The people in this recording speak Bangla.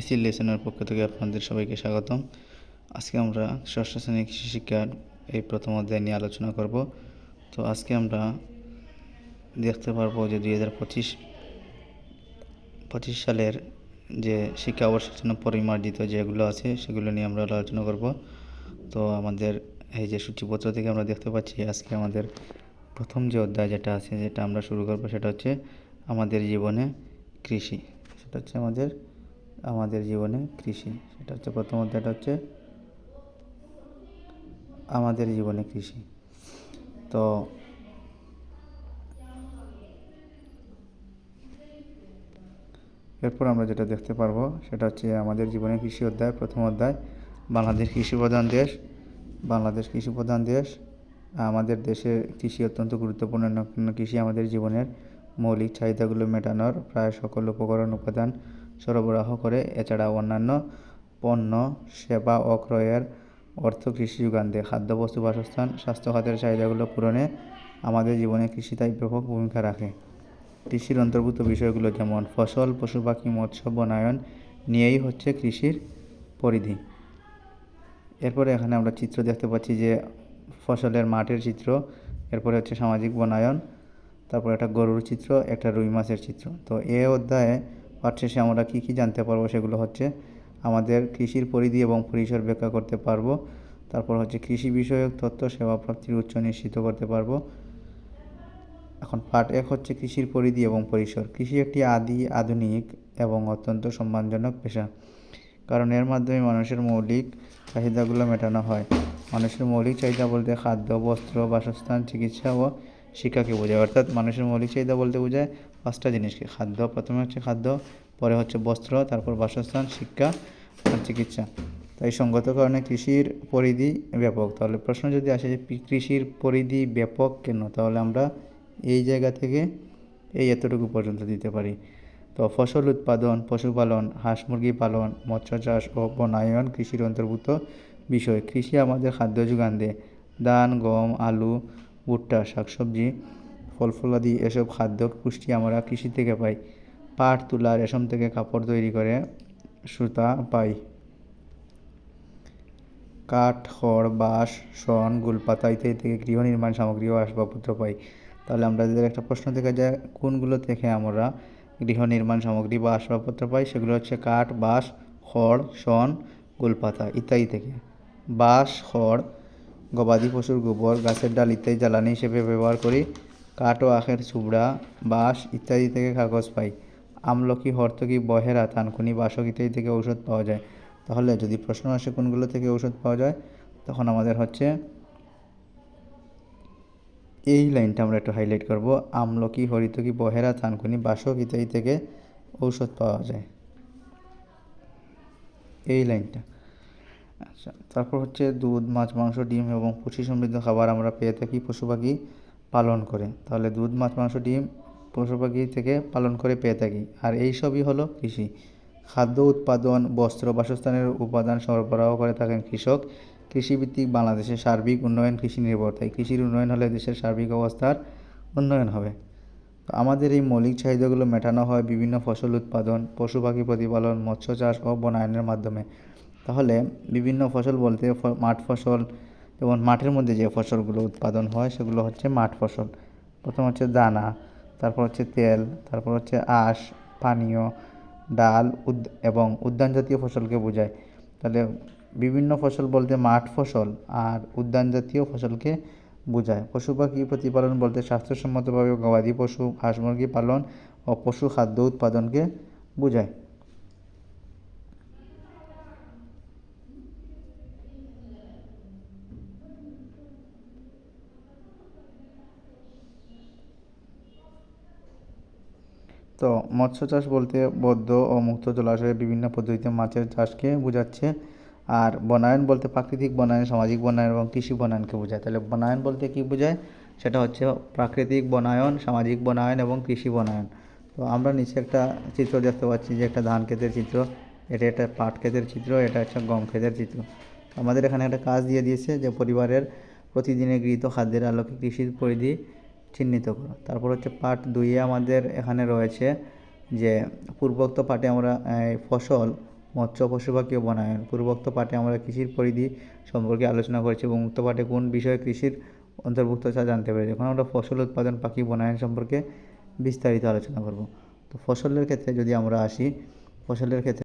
এসি লেসনের পক্ষ থেকে আপনাদের সবাইকে স্বাগতম। আজকে আমরা ষষ্ঠ শ্রেণি কৃষি শিক্ষার এই প্রথম অধ্যায় নিয়ে আলোচনা করব। তো আজকে আমরা দেখতে পারব যে দুই হাজার পঁচিশ পঁচিশ সালের যে শিক্ষা অবসরের জন্য পরিমার্জিত যেগুলো আছে সেগুলো নিয়ে আমরা আলোচনা করব। তো আমাদের এই যে সূচিপত্র থেকে আমরা দেখতে পাচ্ছি আজকে আমাদের প্রথম যে অধ্যায় যেটা আছে, যেটা আমরা শুরু করব সেটা হচ্ছে আমাদের জীবনে কৃষি। সেটা হচ্ছে আমাদের আমাদের জীবনে কৃষি। সেটা হচ্ছে প্রথম অধ্যায়টা হচ্ছে আমাদের জীবনে কৃষি। তো এরপর আমরা যেটা দেখতে পারব, সেটা হচ্ছে আমাদের জীবনে কৃষি অধ্যায়, প্রথম অধ্যায়, বাংলাদেশ কৃষি প্রধান দেশ। বাংলাদেশ কৃষি প্রধান দেশ, আমাদের দেশে কৃষি অত্যন্ত গুরুত্বপূর্ণ। কৃষি আমাদের জীবনের মৌলিক চাহিদাগুলো মেটানোর প্রায় সকল উপকরণ উপাদান সরবরাহ করে। এছাড়া অন্যান্য পণ্য, সেবা ও ক্রয়ের অর্থ কৃষি যোগান দেয় খাদ্যবস্তু বাসস্থান, স্বাস্থ্য খাতের চাহিদাগুলো পূরণে আমাদের জীবনে কৃষি তাই ব্যাপক ভূমিকা রাখে। কৃষির অন্তর্ভুক্ত বিষয়গুলো যেমন ফসল, পশু, পাখি, মৎস্য, বনায়ন নিয়েই হচ্ছে কৃষির পরিধি। এরপরে এখানে আমরা চিত্র দেখতে পাচ্ছি যে ফসলের মাঠের চিত্র, এরপরে হচ্ছে সামাজিক বনায়ন তারপর একটা গরুর চিত্র, একটা রুই মাছের চিত্র। তো এ অধ্যায়ে পাঠ শেষে আমরা কী কী জানতে পারব সেগুলো হচ্ছে আমাদের কৃষির পরিধি এবং পরিসর ব্যাখ্যা করতে পারব। তারপর হচ্ছে কৃষি বিষয়ক তথ্য, সেবা প্রাপ্তির উচ্চ নিশ্চিত করতে পারব। এখন পাঠ এক হচ্ছে কৃষির পরিধি এবং পরিসর। কৃষি একটি আদি, আধুনিক এবং অত্যন্ত সম্মানজনক পেশা। কারণ এর মাধ্যমে মানুষের মৌলিক চাহিদাগুলো মেটানো হয়। মানুষের মৌলিক চাহিদা বলতে খাদ্য, বস্ত্র, বাসস্থান, চিকিৎসা ও শিক্ষাকে বোঝায়। অর্থাৎ মানুষের মৌলিক চাহিদা বলতে বোঝায় পাঁচটা জিনিসকে। খাদ্য, প্রথমে হচ্ছে খাদ্য, পরে হচ্ছে বস্ত্র, তারপর বাসস্থান, শিক্ষা আর চিকিৎসা। তাই সঙ্গত কারণে কৃষির পরিধি ব্যাপক। তাহলে প্রশ্ন যদি আসে যে কৃষির পরিধি ব্যাপক কেন? তাহলে আমরা এই জায়গা থেকে এই এতটুকু পর্যন্ত দিতে পারি। তো ফসল উৎপাদন, পশুপালন, হাঁস মুরগি পালন, মৎস্য চাষ ও বনায়ন কৃষির অন্তর্ভুক্ত বিষয়। কৃষি আমাদের খাদ্য যোগান দেয়। ধান, গম, আলু ভুট্টা শাকসবজি ফল ফলাদি এসব খাদ্য পুষ্টি আমরা কৃষি থেকে পাই। পাট, তুলা, রেশম থেকে কাপড় তৈরি করে সুতা পাই। কাঠ, খড়, বাঁশ, শন, গুলপাতা ইত্যাদি থেকে গৃহ নির্মাণ সামগ্রী ও আসবাবপত্র পাই। তাহলে আমরা যদি একটা প্রশ্ন থেকে যায়, কোনগুলো থেকে আমরা গৃহ নির্মাণ সামগ্রী বা আসবাবপত্র পাই, সেগুলো হচ্ছে কাঠ, বাঁশ, খড়, শন, গুলপাতা ইত্যাদি থেকে। বাঁশ, খড় গবাদি পশুর গোবর, গাছের ডাল ইত্যাদি জ্বালানি হিসেবে ব্যবহার করি। কাঠ ও আখের চুবড়া, বাঁশ ইত্যাদি থেকে কাগজ পাই। আমলকি, হর্তকি, বহেরা, থানকুনি, বাসক ইত্যাদি থেকে ঔষধ পাওয়া যায়। তাহলে যদি প্রশ্ন আসে কোনগুলো থেকে ঔষধ পাওয়া যায়, তখন আমাদের হচ্ছে এই লাইনটা আমরা একটু হাইলাইট করব। আমলকি, হরিতকি, বহেরা, থানকুনি, বাসক ইত্যাদি থেকে ঔষধ পাওয়া যায়। এই লাইনটা। আচ্ছা তারপর হচ্ছে দুধ, মাছ, মাংস, ডিম এবং পুষ্টি সমৃদ্ধ খাবার আমরা পেয়ে থাকি পশু পাখি পালন করে। তাহলে দুধ, মাছ, মাংস, ডিম পশু পাখি থেকে পালন করে পেয়ে থাকি। আর এই সবই হলো কৃষি। খাদ্য উৎপাদন, বস্ত্র, বাসস্থানের উপাদান সরবরাহ করে থাকেন কৃষক। কৃষিভিত্তিক বাংলাদেশের সার্বিক উন্নয়ন কৃষি নির্ভর। তাই কৃষির উন্নয়ন হলে দেশের সার্বিক অবস্থার উন্নয়ন হবে। তো আমাদের এই মৌলিক চাহিদাগুলো মেটানো হয় বিভিন্ন ফসল উৎপাদন পশু পাখি প্রতিপালন, মৎস্য চাষ ও বনায়নের মাধ্যমে। তাহলে বিভিন্ন ফসল বলতে মাঠ ফসল, যেমন মাঠের মধ্যে যে ফসলগুলো উৎপাদন হয় সেগুলো হচ্ছে মাঠ ফসল। প্রথম হচ্ছে দানা, তারপর হচ্ছে তেল, তারপর হচ্ছে আঁশ, পানীয়, ডাল উদ, এবং উদ্যান জাতীয় ফসলকে বোঝায়। তাহলে বিভিন্ন ফসল বলতে মাঠ ফসল আর উদ্যান জাতীয় ফসলকে বোঝায়। পশু পাখি প্রতিপালন বলতে স্বাস্থ্যসম্মতভাবে গবাদি পশু, হাঁস মুরগি পালন ও পশু খাদ্য উৎপাদনকে বোঝায়। তো মৎস্য চাষ বলতে বদ্ধ ও মুক্ত জলাশয়ে বিভিন্ন পদ্ধতিতে মাছের চাষকে বোঝাচ্ছে। আর বনায়ন বলতে প্রাকৃতিক বনায়ন, সামাজিক বনায়ন এবং কৃষি বনায়নকে বোঝায়। তাহলে বনায়ন বলতে কী বোঝায়? সেটা হচ্ছে প্রাকৃতিক বনায়ন, সামাজিক বনায়ন এবং কৃষি বনায়ন। তো আমরা নিচে একটা চিত্র দেখতে পাচ্ছি যে একটা ধান ক্ষেতের চিত্র। এটা একটা পাট ক্ষেতের চিত্র, এটা হচ্ছে গম ক্ষেতের চিত্র। আমাদের এখানে একটা কাজ দিয়ে দিয়েছে যে পরিবারের প্রতিদিনের গৃহীত খাদ্যের আলোকে কৃষির পরিধি চিহ্নিত করো। তারপর হচ্ছে পার্ট দুইয়ে আমাদের এখানে রয়েছে যে, পূর্বোক্ত পাটে আমরা ফসল মৎস্য পশু পাখি বনায়ন, পূর্বোক্ত পাটে আমরা কৃষির পরিধি সম্পর্কে আলোচনা করেছি এবং উক্ত পাটে কোন বিষয়ে কৃষির অন্তর্ভুক্ত তা জানতে পেরেছি। এখন আমরা ফসল উৎপাদন, পাখি বনায়ন সম্পর্কে বিস্তারিত আলোচনা করব। তো ফসলের ক্ষেত্রে যদি আমরা আসি, ফসলের ক্ষেত্রে